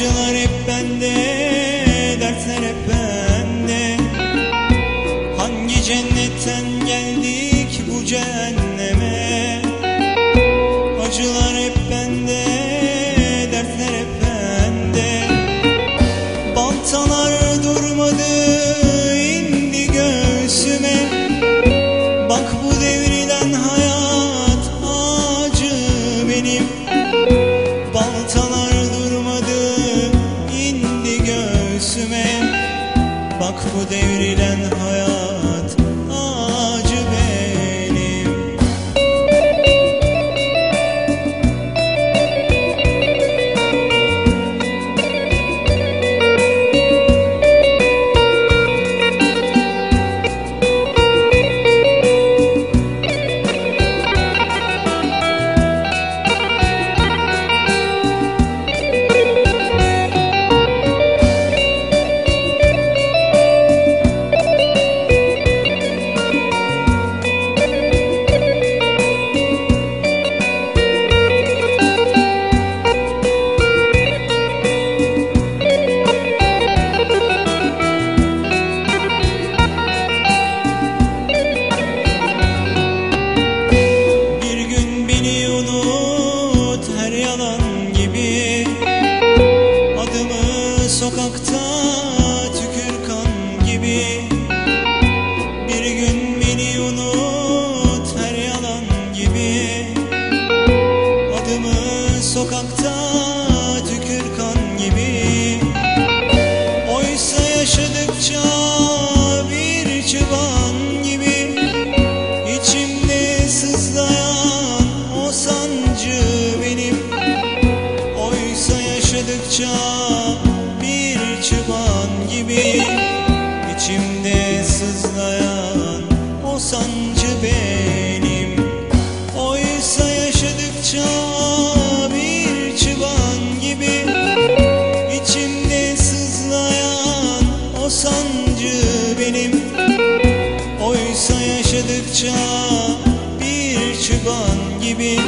Acılar hep bende, dertler hep bende. Hangi cennetten geldik bu cennete Bak bu devrilen hayat yalan yaşadıkça bir çıban gibi İçimde sızlayan o sancı benim. Oysa yaşadıkça bir çıban gibi İçimde sızlayan o sancı benim. Oysa yaşadıkça bir çıban gibi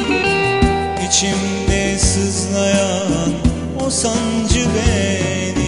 İçimde sızlayan o sancı benim